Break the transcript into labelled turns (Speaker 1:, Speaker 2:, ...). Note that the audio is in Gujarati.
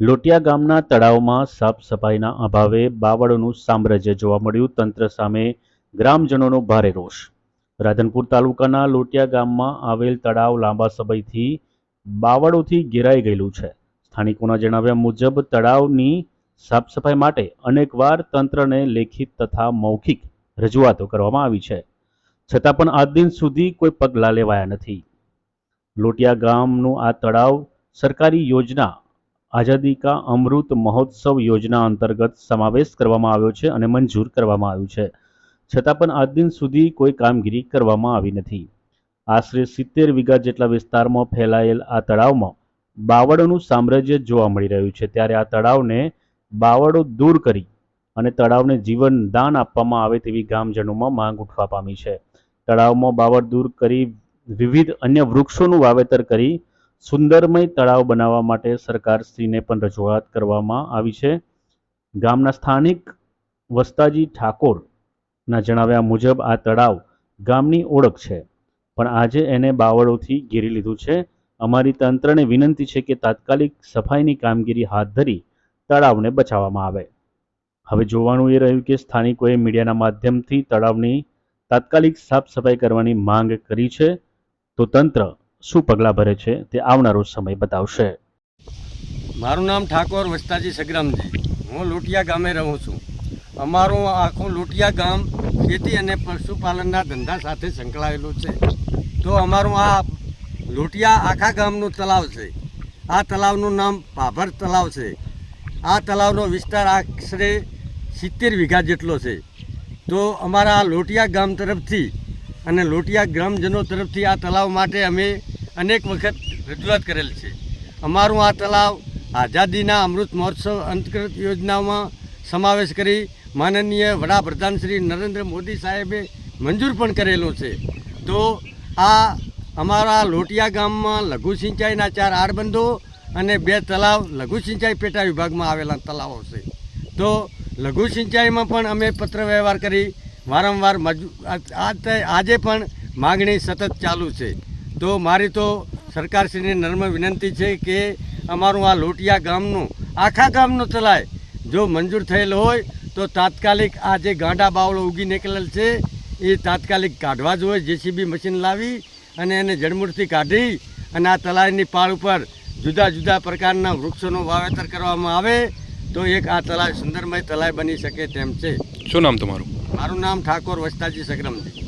Speaker 1: લોટિયા ગામના તળાવમાં સાફ સફાઈના અભાવે બાવળોનું સામ્રાજ્ય જોવા મળ્યું. તંત્ર સામે ગ્રામજનોનો ભારે રોષ. રાધનપુર તાલુકાના લોટિયા ગામમાં આવેલ તળાવ લાંબા સમયથી બાવળોથી ઘેરાઈ ગયેલું છે. સ્થાનિકોના જણાવ્યા મુજબ, તળાવની સાફ સફાઈ માટે અનેકવાર તંત્રને લેખિત તથા મૌખિક રજૂઆતો કરવામાં આવી છે. છતાં પણ આજ દિન સુધી કોઈ પગલાં લેવાયા નથી. લોટિયા ગામનું આ તળાવ સરકારી યોજના આઝાદી કા અમૃત મહોત્સવ યોજના અંતર્ગત સમાવેશ કરવામાં આવ્યો છે અને મંજૂર કરવામાં આવ્યું છે. છતાં પણ આજ દિન સુધી કોઈ કામગીરી કરવામાં આવી નથી. આશરે સિત્તેર વીઘા જેટલા વિસ્તારમાં ફેલાયેલ આ તળાવમાં બાવળોનું સામ્રાજ્ય જોવા મળી રહ્યું છે. ત્યારે આ તળાવને બાવળો દૂર કરી અને તળાવને જીવન દાન આપવામાં આવે તેવી ગામજનોમાં માંગ ઉઠવા પામી છે. તળાવમાં બાવળ દૂર કરી વિવિધ અન્ય વૃક્ષોનું વાવેતર કરી સુંદરમય તળાવ બનાવવા માટે સરકારશ્રીને પણ રજૂઆત કરવામાં આવી છે. ગામના સ્થાનિક વસ્તાજી ઠાકોરના જણાવ્યા મુજબ આ તળાવ ગામની ઓળખ છે, પણ આજે એને બાવળોથી ઘેરી લીધું છે. અમારી તંત્રને વિનંતી છે કે તાત્કાલિક સફાઈની કામગીરી હાથ ધરી તળાવને બચાવવામાં આવે. હવે જોવાનું એ રહ્યું કે સ્થાનિકોએ મીડિયાના માધ્યમથી તળાવની તાત્કાલિક સાફ સફાઈ કરવાની માંગ કરી છે, તો તંત્ર શું પગલાં ભરે છે તે આવનારો સમય બતાવશે.
Speaker 2: મારું નામ ઠાકોર વસ્તાજી સગ્રામજી હું લોટિયા ગામે રહું છું. અમારું આખું લોટિયા ગામ ખેતી અને પશુપાલનના ધંધા સાથે સંકળાયેલું છે. તો અમારું આ લોટિયા આખા ગામનું તલાવ છે. આ તલાવનું નામ ભાભર તલાવ છે. આ તલાવનો વિસ્તાર આશરે સિત્તેર વીઘા જેટલો છે. તો અમારા લોટિયા ગામ તરફથી અને લોટિયા ગ્રામજનો તરફથી આ તલાવ માટે અમે અનેક વખત રજૂઆત કરેલ છે. અમારું આ તલાવ આઝાદીના અમૃત મહોત્સવ અંતર્ગત યોજનામાં સમાવેશ કરી માનનીય વડાપ્રધાન શ્રી નરેન્દ્ર મોદી સાહેબે મંજૂર પણ કરેલો છે. તો આ અમારા લોટિયા ગામમાં લઘુ સિંચાઈના ચાર આડબંધો અને બે તલાવ લઘુ સિંચાઈ પેટા વિભાગમાં આવેલા તલાવો છે. તો લઘુ સિંચાઈમાં પણ અમે પત્ર વ્યવહાર કરી વારંવાર આજે પણ માગણી સતત ચાલુ છે. તો મારી તો સરકારશ્રીને નર્મ વિનંતી છે કે અમારું આ લોટિયા ગામનું આખા ગામનું ચલાય. જો મંજૂર થયેલ હોય તો તાત્કાલિક આ જે ગાંડા બાવળો ઉગી નીકળેલ છે એ તાત્કાલિક કાઢવા જોઈએ જેસીબી મશીન લાવી અને એને જડમૂળથી કાઢી અને આ તલાયની પાળ ઉપર જુદા જુદા પ્રકારના વૃક્ષોનું વાવેતર કરવામાં આવે તો એક આ તલાય સુંદરમય તલાય બની શકે તેમ છે.
Speaker 3: શું નામ તમારું?
Speaker 2: મારું નામ ઠાકોર વસ્તાજી સગ્રમજી.